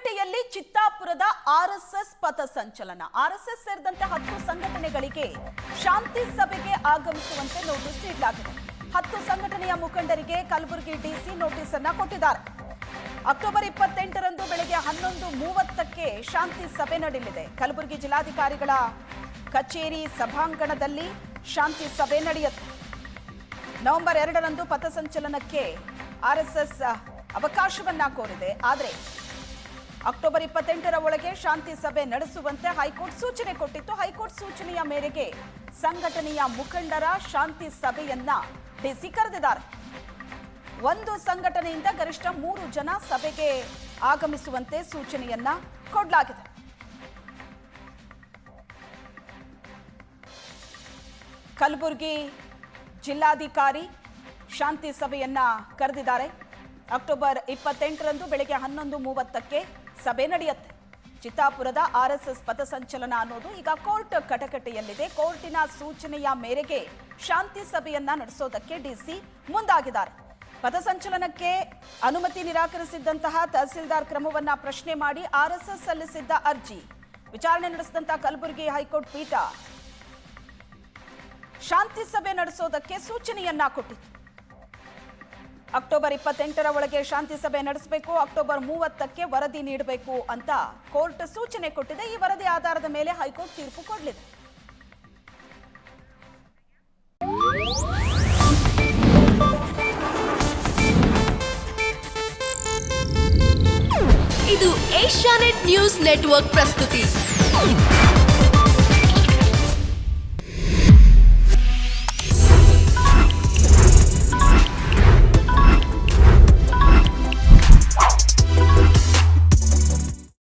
ಕಟಕಟೆಯಲ್ಲಿ ಚಿತ್ತಾಪುರದ RSS ಪಥಸಂಚಲನ RSS ಸೇರಿದಂತೆ ಹತ್ತು ಸಂಘಟನೆಗಳಿಗೆ ಶಾಂತಿ ಸಭೆಗೆ ಆಗಮಿಸುವಂತೆ ನೋಟಿಸ್ ನೀಡಲಾಗಿದೆ. ಹತ್ತು ಸಂಘಟನೆಯ ಮುಖಂಡರಿಗೆ ಕಲಬುರಗಿ ಡಿಸಿ ನೋಟಿಸ್ ಅನ್ನ ಕೊಟ್ಟಿದ್ದಾರೆ. ಅಕ್ಟೋಬರ್ ಇಪ್ಪತ್ತೆಂಟರಂದು ಬೆಳಗ್ಗೆ ಹನ್ನೊಂದು ಮೂವತ್ತಕ್ಕೆ ಶಾಂತಿ ಸಭೆ ನಡೆಯಲಿದೆ. ಕಲಬುರಗಿ ಜಿಲ್ಲಾಧಿಕಾರಿಗಳ ಕಚೇರಿ ಸಭಾಂಗಣದಲ್ಲಿ ಶಾಂತಿ ಸಭೆ ನಡೆಯುತ್ತೆ. ನವೆಂಬರ್ ಎರಡರಂದು ಪಥಸಂಚಲನಕ್ಕೆ ಆರ್ಎಸ್ಎಸ್ ಅವಕಾಶವನ್ನ ಕೋರಿದೆ. ಆದರೆ ಅಕ್ಟೋಬರ್ ಇಪ್ಪತ್ತೆಂಟರ ಒಳಗೆ ಶಾಂತಿ ಸಭೆ ನಡೆಸುವಂತೆ ಹೈಕೋರ್ಟ್ ಸೂಚನೆ ಕೊಟ್ಟಿತ್ತು. ಹೈಕೋರ್ಟ್ ಸೂಚನೆಯ ಮೇರೆಗೆ ಸಂಘಟನೆಯ ಮುಖಂಡರ ಶಾಂತಿ ಸಭೆಯನ್ನ ಡಿಸಿ ಕರೆದಿದ್ದಾರೆ. ಒಂದು ಸಂಘಟನೆಯಿಂದ ಗರಿಷ್ಠ ಮೂರು ಜನ ಸಭೆಗೆ ಆಗಮಿಸುವಂತೆ ಸೂಚನೆಯನ್ನ ಕೊಡಲಾಗಿದೆ. ಕಲಬುರಗಿ ಜಿಲ್ಲಾಧಿಕಾರಿ ಶಾಂತಿ ಸಭೆಯನ್ನ ಕರೆದಿದ್ದಾರೆ. ಅಕ್ಟೋಬರ್ ಇಪ್ಪತ್ತೆಂಟರಂದು ಬೆಳಗ್ಗೆ ಹನ್ನೊಂದು ಮೂವತ್ತಕ್ಕೆ ಸಭೆ ನಡೆಯುತ್ತೆ. ಚಿತ್ತಾಪುರದ ಆರ್ಎಸ್ಎಸ್ ಪಥಸಂಚಲನ ಅನ್ನೋದು ಈಗ ಕೋರ್ಟ್ ಕಟಕಟೆಯಲ್ಲಿದೆ. ಕೋರ್ಟಿನ ಸೂಚನೆಯ ಮೇರೆಗೆ ಶಾಂತಿ ಸಭೆಯನ್ನ ನಡೆಸೋದಕ್ಕೆ ಡಿಸಿ ಮುಂದಾಗಿದ್ದಾರೆ. ಪಥಸಂಚಲನಕ್ಕೆ ಅನುಮತಿ ನಿರಾಕರಿಸಿದ್ದಂತಹ ತಹಸೀಲ್ದಾರ್ ಕ್ರಮವನ್ನ ಪ್ರಶ್ನೆ ಮಾಡಿ ಆರ್ಎಸ್ಎಸ್ ಸಲ್ಲಿಸಿದ್ದ ಅರ್ಜಿ. ವಿಚಾರಣೆ ನಡೆಸಿದಂತಹ ಕಲಬುರಗಿ ಹೈಕೋರ್ಟ್ ಪೀಠ ಶಾಂತಿ ಸಭೆ ನಡೆಸೋದಕ್ಕೆ ಸೂಚನೆಯನ್ನ ಕೊಟ್ಟಿತ್ತು. ಅಕ್ಟೋಬರ್ ಇಪ್ಪತ್ತೆಂಟರ ಒಳಗೆ ಶಾಂತಿ ಸಭೆ ನಡೆಸಬೇಕು, ಅಕ್ಟೋಬರ್ ಮೂವತ್ತಕ್ಕೆ ವರದಿ ನೀಡಬೇಕು ಅಂತ ಕೋರ್ಟ್ ಸೂಚನೆ ಕೊಟ್ಟಿದೆ. ಈ ವರದಿ ಆಧಾರದ ಮೇಲೆ ಹೈಕೋರ್ಟ್ ತೀರ್ಪು ಕೊಡಲಿದೆ. ಇದು ಏಷ್ಯಾನೆಟ್ ನ್ಯೂಸ್ ನೆಟ್ವರ್ಕ್ ಪ್ರಸ್ತುತಿ.